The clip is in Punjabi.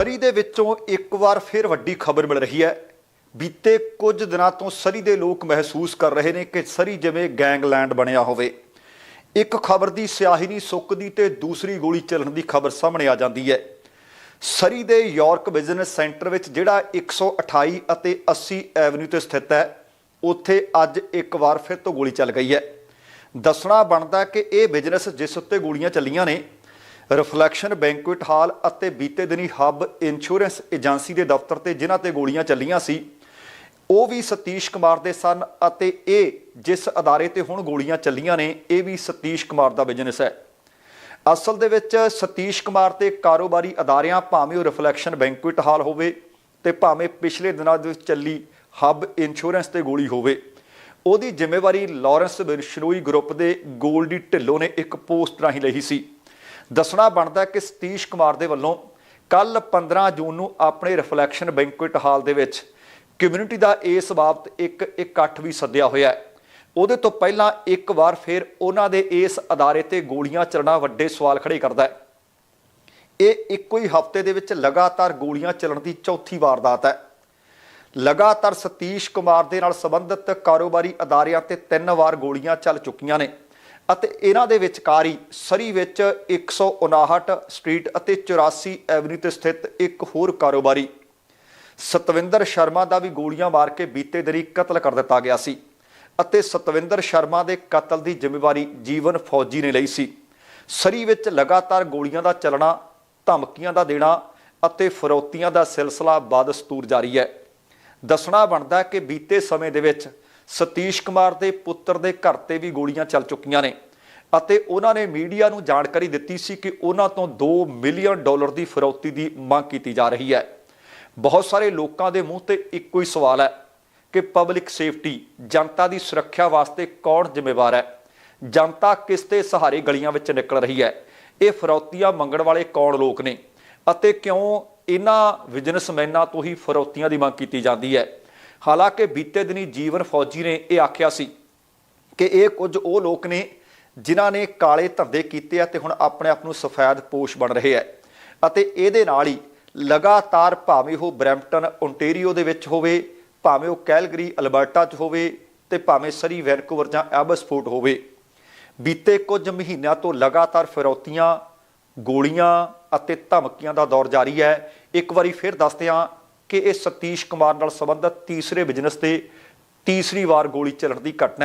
ਸਰੀ ਦੇ ਵਿੱਚੋਂ ਇੱਕ ਵਾਰ ਫਿਰ ਵੱਡੀ ਖਬਰ ਮਿਲ ਰਹੀ ਹੈ। ਬੀਤੇ ਕੁਝ ਦਿਨਾਂ ਤੋਂ ਸਰੀ ਦੇ ਲੋਕ ਮਹਿਸੂਸ ਕਰ ਰਹੇ ਨੇ ਕਿ ਸਰੀ ਜਿਵੇਂ ਗੈਂਗਲੈਂਡ ਬਣਿਆ ਹੋਵੇ। ਇੱਕ ਖਬਰ ਦੀ ਸਿਆਹੀ ਨਹੀਂ ਸੁੱਕਦੀ ਤੇ ਦੂਸਰੀ ਗੋਲੀ ਚੱਲਣ ਦੀ ਖਬਰ ਸਾਹਮਣੇ ਆ ਜਾਂਦੀ ਹੈ। ਸਰੀ ਦੇ ਯਾਰਕ ਬਿਜ਼ਨਸ ਸੈਂਟਰ ਵਿੱਚ ਜਿਹੜਾ 128 ਅਤੇ 80 ਐਵਨਿਊ ਤੇ ਸਥਿਤ ਹੈ, ਉੱਥੇ ਅੱਜ ਇੱਕ ਵਾਰ ਫਿਰ ਤੋਂ ਗੋਲੀ ਚੱਲ ਗਈ ਹੈ। ਦੱਸਣਾ ਬਣਦਾ ਕਿ ਇਹ ਬਿਜ਼ਨਸ ਜਿਸ ਉੱਤੇ ਗੋਲੀਆਂ ਚੱਲੀਆਂ ਨੇ ਰਿਫਲੈਕਸ਼ਨ ਬੈਂਕੁਇਟ ਹਾਲ ਅਤੇ ਬੀਤੇ ਦਿਨੀ ਹੱਬ ਇੰਸ਼ੋਰੈਂਸ ਏਜੰਸੀ ਦੇ ਦਫ਼ਤਰ ਤੇ ਜਿਨ੍ਹਾਂ ਤੇ ਗੋਲੀਆਂ ਚੱਲੀਆਂ ਸੀ, ਉਹ ਵੀ ਸਤੀਸ਼ ਕੁਮਾਰ ਦੇ ਸਨ ਅਤੇ ਇਹ ਜਿਸ ਅਦਾਰੇ ਤੇ ਹੁਣ ਗੋਲੀਆਂ ਚੱਲੀਆਂ ਨੇ, ਇਹ ਵੀ ਸਤੀਸ਼ ਕੁਮਾਰ ਦਾ ਬਿਜ਼ਨਸ ਹੈ। ਅਸਲ ਦੇ ਵਿੱਚ ਸਤੀਸ਼ ਕੁਮਾਰ ਤੇ ਕਾਰੋਬਾਰੀ ਅਦਾਰਿਆਂ ਭਾਵੇਂ ਉਹ ਰਿਫਲੈਕਸ਼ਨ ਬੈਂਕੁਇਟ ਹਾਲ ਹੋਵੇ ਤੇ ਭਾਵੇਂ ਪਿਛਲੇ ਦਿਨਾਂ ਦੇ ਵਿੱਚ ਚੱਲੀ ਹੱਬ ਇੰਸ਼ੋਰੈਂਸ ਤੇ ਗੋਲੀ ਹੋਵੇ, ਉਹਦੀ ਜ਼ਿੰਮੇਵਾਰੀ ਲਾਰੈਂਸ ਬਿਰਸ਼ਨੋਈ ਗਰੁੱਪ ਦੇ ਗੋਲਡੀ ਢਿੱਲੋਂ ਨੇ ਇੱਕ ਪੋਸਟ ਰਾਹੀਂ ਲਈ ਸੀ। ਦੱਸਣਾ ਬਣਦਾ ਕਿ ਸਤੀਸ਼ ਕੁਮਾਰ ਦੇ ਵੱਲੋਂ ਕੱਲ 15 ਜੂਨ ਨੂੰ ਆਪਣੇ ਰਿਫਲੈਕਸ਼ਨ ਬੈਂਕੁਏਟ ਹਾਲ ਦੇ ਵਿੱਚ ਕਮਿਊਨਿਟੀ ਦਾ ਇਸ ਬਾਬਤ ਇੱਕ ਇਕੱਠ ਵੀ ਸੱਦਿਆ ਹੋਇਆ ਹੈ। ਉਹਦੇ ਤੋਂ ਪਹਿਲਾਂ ਇੱਕ ਵਾਰ ਫਿਰ ਉਹਨਾਂ ਦੇ ਇਸ ਅਦਾਰੇ ਤੇ ਗੋਲੀਆਂ ਚੱਲਣਾ ਵੱਡੇ ਸਵਾਲ ਖੜੇ ਕਰਦਾ ਹੈ। ਇਹ ਇੱਕੋ ਹੀ ਹਫ਼ਤੇ ਦੇ ਵਿੱਚ ਲਗਾਤਾਰ ਗੋਲੀਆਂ ਚੱਲਣ ਦੀ ਚੌਥੀ ਵਾਰਦਾਤ ਹੈ। ਲਗਾਤਾਰ ਸਤੀਸ਼ ਕੁਮਾਰ ਦੇ ਨਾਲ ਸੰਬੰਧਿਤ ਕਾਰੋਬਾਰੀ ਅਦਾਰਿਆਂ ਤੇ ਤਿੰਨ ਵਾਰ ਗੋਲੀਆਂ ਚੱਲ ਚੁੱਕੀਆਂ ਨੇ। ਅਤੇ ਇਹਨਾਂ ਦੇ ਵਿਚਕਾਰੀ ਸਰੀ ਵਿੱਚ 159 ਸਟਰੀਟ ਅਤੇ 84 ਐਵਨਿਊ ਤੇ ਸਥਿਤ ਇੱਕ ਹੋਰ ਕਾਰੋਬਾਰੀ। ਸਤਵਿੰਦਰ ਸ਼ਰਮਾ ਦਾ ਵੀ ਗੋਲੀਆਂ ਮਾਰ ਕੇ ਬੀਤੇ ਦਿਨੀ ਕਤਲ ਕਰ ਦਿੱਤਾ ਗਿਆ ਸੀ ਅਤੇ ਸਤਵਿੰਦਰ ਸ਼ਰਮਾ ਦੇ ਕਤਲ ਦੀ ਜ਼ਿੰਮੇਵਾਰੀ ਜੀਵਨ ਫੌਜੀ ਨੇ ਲਈ ਸੀ। ਸਰੀ ਵਿੱਚ ਲਗਾਤਾਰ ਗੋਲੀਆਂ ਦਾ ਚੱਲਣਾ, ਧਮਕੀਆਂ ਦਾ ਦੇਣਾ ਅਤੇ ਫਰੋਤੀਆਂ ਦਾ ਸਿਲਸਿਲਾ ਬਦਸਤੂਰ ਜਾਰੀ ਹੈ। ਦੱਸਣਾ ਬਣਦਾ ਕਿ ਬੀਤੇ ਸਮੇਂ ਦੇ ਵਿੱਚ ਸਤੀਸ਼ ਕੁਮਾਰ ਦੇ ਪੁੱਤਰ ਦੇ ਘਰ ਤੇ ਵੀ ਗੋਲੀਆਂ ਚੱਲ ਚੁੱਕੀਆਂ ਨੇ। ਅਤੇ ਉਹਨਾਂ ਨੇ ਮੀਡੀਆ ਨੂੰ ਜਾਣਕਾਰੀ ਦਿੱਤੀ ਸੀ ਕਿ ਉਹਨਾਂ ਤੋਂ 2 ਮਿਲੀਅਨ ਡਾਲਰ ਦੀ ਫਰੌਤੀ ਦੀ ਮੰਗ ਕੀਤੀ ਜਾ ਰਹੀ ਹੈ। ਬਹੁਤ ਸਾਰੇ ਲੋਕਾਂ ਦੇ ਮੂੰਹ ਤੇ ਇੱਕੋ ਹੀ ਸਵਾਲ ਹੈ ਕਿ ਪਬਲਿਕ ਸੇਫਟੀ, ਜਨਤਾ ਦੀ ਸੁਰੱਖਿਆ ਵਾਸਤੇ ਕੌਣ ਜ਼ਿੰਮੇਵਾਰ ਹੈ? ਜਨਤਾ ਕਿਸ ਦੇ ਸਹਾਰੇ ਗਲੀਆਂ ਵਿੱਚ ਨਿਕਲ ਰਹੀ ਹੈ? ਇਹ ਫਰੌਤੀਆਂ ਮੰਗਣ ਵਾਲੇ ਕੌਣ ਲੋਕ ਨੇ? ਅਤੇ ਕਿਉਂ ਇਹਨਾਂ ਬਿਜ਼ਨਸਮੈਨਾਂ ਤੋਂ ਹੀ ਫਰੌਤੀਆਂ ਦੀ ਮੰਗ ਕੀਤੀ ਜਾਂਦੀ ਹੈ? ਹਾਲਾਂਕਿ ਬੀਤੇ ਦਿਨੀ ਜੀਵਨ ਫੌਜੀ ਨੇ ਇਹ ਆਖਿਆ ਸੀ ਕਿ ਇਹ ਕੁਝ ਉਹ ਲੋਕ ਨੇ ਜਿਨ੍ਹਾਂ ਨੇ ਕਾਲੇ ਧੰਦੇ ਕੀਤੇ ਆ ਤੇ ਹੁਣ ਆਪਣੇ ਆਪ ਨੂੰ ਸਫੈਦ ਪੋਸ਼ ਬਣ ਰਹੇ ਆ। ਅਤੇ ਇਹਦੇ ਨਾਲ ਹੀ ਲਗਾਤਾਰ ਭਾਵੇਂ ਉਹ ਬਰੈਂਪਟਨ ਓਨਟਾਰੀਓ ਦੇ ਵਿੱਚ ਹੋਵੇ, ਭਾਵੇਂ ਉਹ ਕੈਲਗਰੀ, ਅਲਬਰਟਾ 'ਚ ਹੋਵੇ ਤੇ ਭਾਵੇਂ ਸਰੀ ਵੈਨਕੂਵਰ ਜਾਂ ਐਬਸਫੋਰਟ ਹੋਵੇ, ਬੀਤੇ ਕੁਝ ਮਹੀਨਿਆਂ ਤੋਂ ਲਗਾਤਾਰ ਫਿਰੌਤੀਆਂ, ਗੋਲੀਆਂ ਅਤੇ ਧਮਕੀਆਂ ਦਾ ਦੌਰ ਜਾਰੀ ਹੈ। ਇੱਕ ਵਾਰੀ ਫਿਰ ਦੱਸਦੇ ਹਾਂ ਕਿ ਇਹ ਸਤੀਸ਼ ਕੁਮਾਰ ਨਾਲ ਸੰਬੰਧਿਤ ਤੀਸਰੇ ਬਿਜ਼ਨਸ ਤੇ ਤੀਸਰੀ ਵਾਰ ਗੋਲੀ ਚੱਲਣ ਦੀ ਘਟਨਾ